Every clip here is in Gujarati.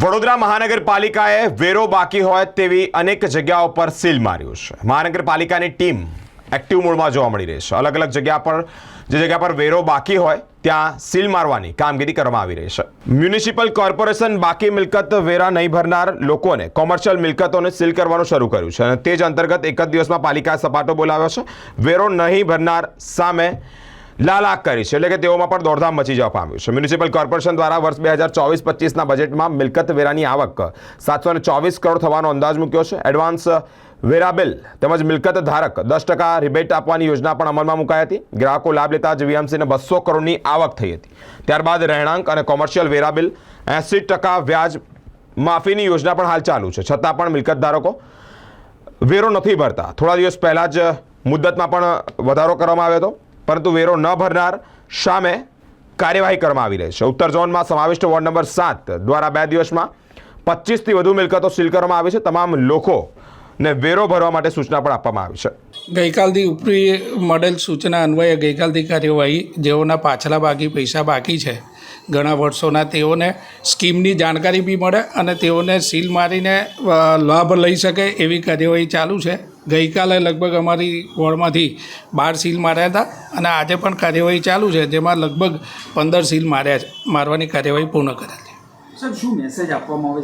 વડોદરા મહાનગરપાલિકાએ વેરો બાકી હોય તેવી અનેક જગ્યાઓ પર સીલ માર્યું છે. મહાનગરપાલિકાની ટીમ એક્ટિવ મોડમાં જોવા મળી રહી છે. અલગ અલગ જગ્યા પર, જે જગ્યા પર વેરો બાકી હોય, ત્યાં સીલ મારવાની કામગીરી કરવામાં આવી રહી છે. મ્યુનિસિપલ કોર્પોરેશન બાકી મિલકત વેરા નહીં ભરનાર લોકોને કોમર્શિયલ મિલકતોને સીલ કરવાનું શરૂ કર્યું છે અને તે જ અંતર્ગત એક જ દિવસમાં પાલિકાએ સપાટો બોલાવ્યો છે. વેરો નહીં ભરનાર સામે લાલાક કરી છે. એટલે કે તેઓમાં પણ દોડધામ મચી જવા પામ્યું છે. મ્યુનિસિપલ કોર્પોરેશન દ્વારા વર્ષ બે હજાર ચોવીસ પચીસના બજેટમાં મિલકત વેરાની આવક સાતસો ચોવીસ કરોડ થવાનો અંદાજ મૂક્યો છે. એડવાન્સ વેરા બિલ તેમજ મિલકત ધારક દસ ટકા રિબેટ આપવાની યોજના પણ અમલમાં મુકાઈ હતી. ગ્રાહકો લાભ લેતા જ વીએમસીને બસો કરોડની આવક થઈ હતી. ત્યારબાદ રહેણાંક અને કોમર્શિયલ વેરા બિલ એંસી ટકા વ્યાજ માફીની યોજના પણ હાલ ચાલુ છે. છતાં પણ મિલકત ધારકો વેરો નથી ભરતા. થોડા દિવસ પહેલાં જ મુદ્દતમાં પણ વધારો કરવામાં આવ્યો હતો. પરંતુ વેરો ન ભરનાર સામે કાર્યવાહી કરવામાં આવી રહી છે. ઉત્તર ઝોનમાં સમાવિષ્ટ વોર્ડ નંબર સાત દ્વારા બે દિવસમાં પચીસથી વધુ મિલકતો સીલ કરવામાં આવી છે. તમામ લોકોને વેરો ભરવા માટે સૂચના પણ આપવામાં આવી છે. ગઈકાલથી ઉપરી મળેલ સૂચના અન્વયે ગઈકાલથી કાર્યવાહી જેઓના પાછલા બાકી પૈસા બાકી છે, ઘણા વર્ષોના તેઓને સ્કીમની જાણકારી બી મળે અને તેઓને સીલ મારીને લાભ લઈ શકે એવી કાર્યવાહી ચાલુ છે. ગઈકાલે લગભગ અમારી વોર્ડમાંથી બાર સીલ માર્યા હતા અને આજે પણ કાર્યવાહી ચાલુ છે જેમાં લગભગ પંદર સીલ માર્યા છે. મારવાની કાર્યવાહી પૂર્ણ કરેલી શું મેસેજ આપવામાં આવે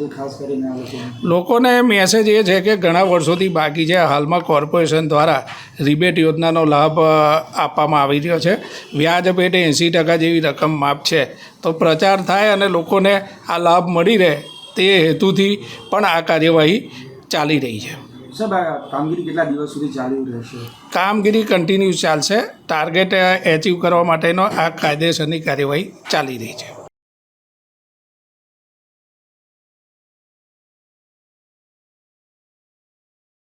છે લોકોને? મેસેજ એ છે કે ઘણા વર્ષોથી બાકી છે. હાલમાં કોર્પોરેશન દ્વારા રિબેટ યોજનાનો લાભ આપવામાં આવી રહ્યો છે. વ્યાજ પેટે એંસી ટકા જેવી રકમ માપ છે. તો પ્રચાર થાય અને લોકોને આ લાભ મળી રહે તે હેતુથી પણ આ કાર્યવાહી ચાલી રહી છે. સાહેબ, આ કામગીરી કેટલા દિવસ સુધી ચાલુ રહેશે? કામગીરી કન્ટિન્યુ ચાલશે. ટાર્ગેટ એચીવ કરવા માટેનો આ કાયદેસરની કાર્યવાહી ચાલી રહી છે.